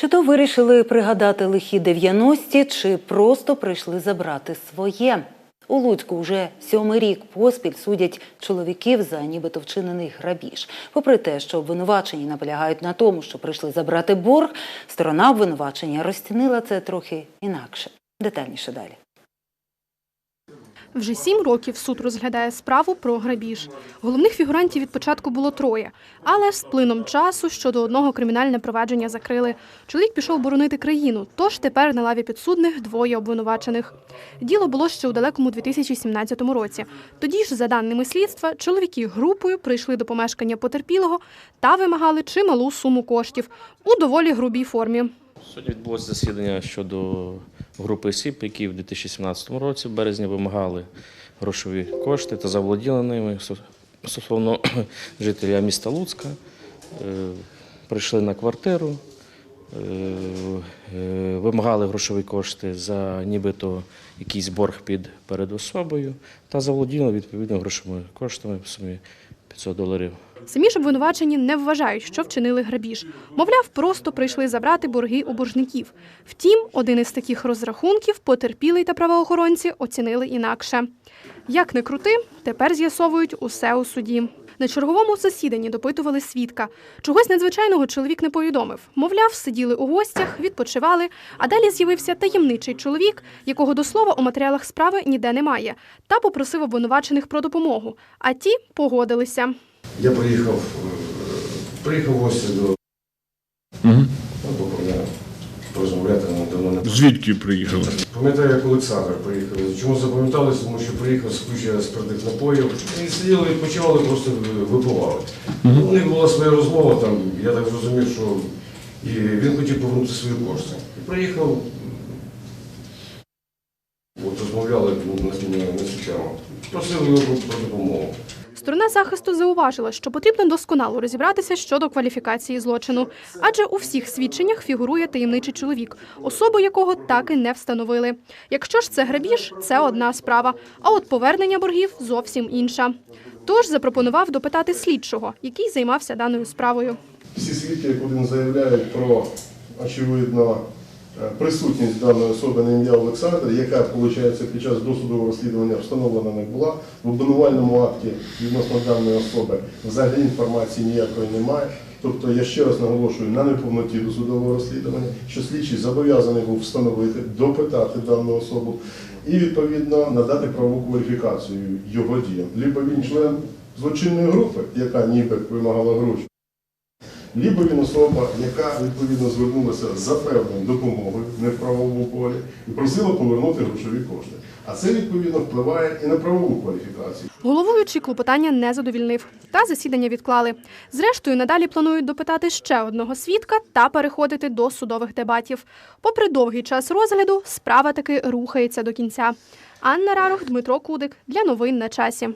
Чи то вирішили пригадати лихі 90-ті, чи просто прийшли забрати своє? У Луцьку вже сьомий рік поспіль судять чоловіків за нібито вчинений грабіж. Попри те, що обвинувачені наполягають на тому, що прийшли забрати борг, сторона обвинувачення розцінила це трохи інакше. Детальніше далі. Вже сім років суд розглядає справу про грабіж. Головних фігурантів від початку було троє, але з плином часу щодо одного кримінальне провадження закрили. Чоловік пішов боронити країну, тож тепер на лаві підсудних двоє обвинувачених. Діло було ще у далекому 2017 році. Тоді ж, за даними слідства, чоловіки групою прийшли до помешкання потерпілого та вимагали чималу суму коштів у доволі грубій формі. Сьогодні відбулося засідання щодо групи осіб, які в 2017 році в березні вимагали грошові кошти та заволоділи ними стосовно жителя міста Луцька. Е, Прийшли на квартиру, е, е, вимагали грошові кошти за нібито якийсь борг під перед особою та заволоділи відповідно грошовими коштами в сумі 500 доларів. Самі ж обвинувачені не вважають, що вчинили грабіж. Мовляв, просто прийшли забрати борги у боржників. Втім, один із таких розрахунків потерпілий та правоохоронці оцінили інакше. Як не крути, тепер з'ясовують усе у суді. На черговому засіданні допитували свідка. Чогось надзвичайного чоловік не повідомив. Мовляв, сиділи у гостях, відпочивали, а далі з'явився таємничий чоловік, якого до слова у матеріалах справи ніде немає, та попросив обвинувачених про допомогу. А ті погодилися. Я приїхав, е, приїхав в гості до Угу. Порозмовляти ну, давно не Звідки приїхали? пам'ятаю, як Олександр приїхав. Чому запам'яталося, тому що приїхав з куча спиртних напоїв і сиділи, відпочивали, просто випивали. Ну, У них була своя розмова, там, я так зрозумів, що і він хотів повернути свої кошти. І приїхав, от розмовляли ну, на, цю тему. Просив його про допомогу. Сторона захисту зауважила, що потрібно досконало розібратися щодо кваліфікації злочину, адже у всіх свідченнях фігурує таємничий чоловік, особу якого так і не встановили. Якщо ж це грабіж, це одна справа, а от повернення боргів зовсім інша. Тож запропонував допитати слідчого, який займався даною справою. Всі свідки, як один заявляють про очевидно присутність даної особи на ім'я Олександр, яка, виходить, під час досудового розслідування встановлена не була. В обвинувальному акті відносно даної особи взагалі інформації ніякої немає. Тобто я ще раз наголошую на неповноті досудового розслідування, що слідчий зобов'язаний був встановити, допитати дану особу і відповідно надати правову кваліфікацію його діям. Либо він член злочинної групи, яка ніби вимагала гроші. Лібо він особа, яка відповідно звернулася за певною допомогою не в правовому полі і просила повернути грошові кошти. А це відповідно впливає і на правову кваліфікацію. Головуючий клопотання не задовільнив, та засідання відклали. Зрештою, надалі планують допитати ще одного свідка та переходити до судових дебатів. Попри довгий час розгляду, справа таки рухається до кінця. Анна Рарох, Дмитро Кудик для новин на часі.